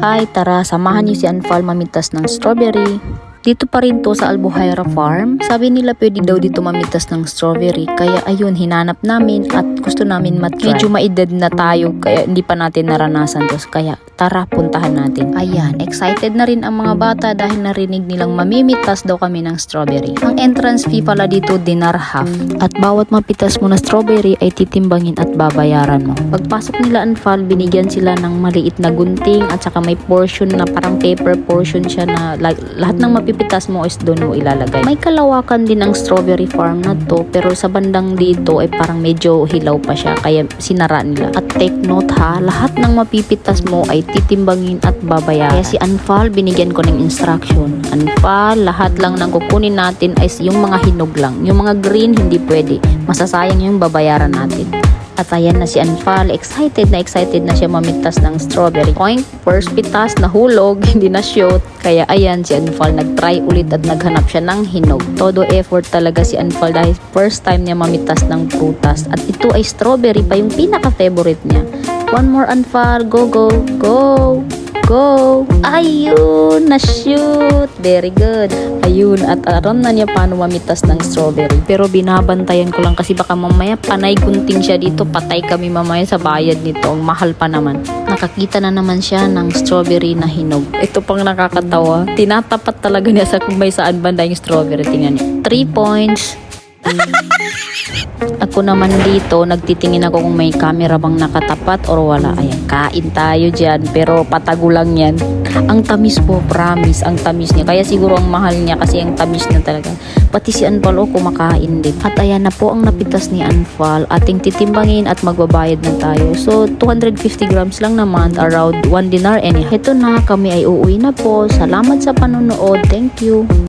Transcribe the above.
Hi, tara, samahan niyo si Anfal mamitas ng strawberry. Dito pa rin to sa Albuhaira Farm. Sabi nila pwede daw dito mamitas ng strawberry. Kaya ayun, hinanap namin at gusto namin matry. Medyo maedad na tayo kaya hindi pa natin naranasan to. Kaya tara, puntahan natin. Ayan, excited na rin ang mga bata dahil narinig nilang mamimitas daw kami ng strawberry. Ang entrance fee pala dito, dinar half. At bawat mapitas mo na strawberry ay titimbangin at babayaran mo. Pagpasok nila Anfal, binigyan sila ng maliit na gunting at saka may portion na parang paper portion siya na lahat ng mapipitas mo is doon mo ilalagay. May kalawakan din ang strawberry farm na to pero sa bandang dito ay parang medyo hilaw pa siya kaya sinara nila. At take note ha, lahat ng mapipitas mo ay titimbangin at babayaran. Kaya si Anfal, binigyan ko ng instruction. Anfal, lahat lang ng kukunin natin ay yung mga hinog lang. Yung mga green, hindi pwede. Masasayang yung babayaran natin. At ayan na si Anfal, excited na excited na siya mamitas ng strawberry. Point, first pitas, nahulog, hindi na shoot. Kaya ayan, si Anfal nag-try ulit at naghanap siya ng hinog. Todo effort talaga si Anfal dahil first time niya mamitas ng prutas. At ito ay strawberry pa yung pinaka-favorite niya. One more Anfal, go, go, go! Go! Ayun! Na-shoot! Very good. Ayun, at aram na niya paano mamitas ng strawberry. Pero binabantayan ko lang kasi baka mamaya panay gunting siya dito. Patay kami mamaya sa bayad nito. Ang mahal pa naman. Nakakita na naman siya ng strawberry na hinog. Ito pang nakakatawa. Tinatapat talaga niya sa kung may saan banda yung strawberry. Tingnan niyo. 3 points. Ako naman dito, nagtitingin ako kung may camera bang nakatapat or wala. Ayan, kain tayo dyan. Pero patago lang yan. Ang tamis po, promise. Ang tamis niya. Kaya siguro ang mahal niya kasi ang tamis na talaga. Pati si Anfal o kumakain din. At ayan na po ang napitas ni Anfal. Ating titimbangin at magbabayad na tayo. So, 250 grams lang naman. Around 1 dinar. And ito na, kami ay uuwi na po. Salamat sa panonood. Thank you.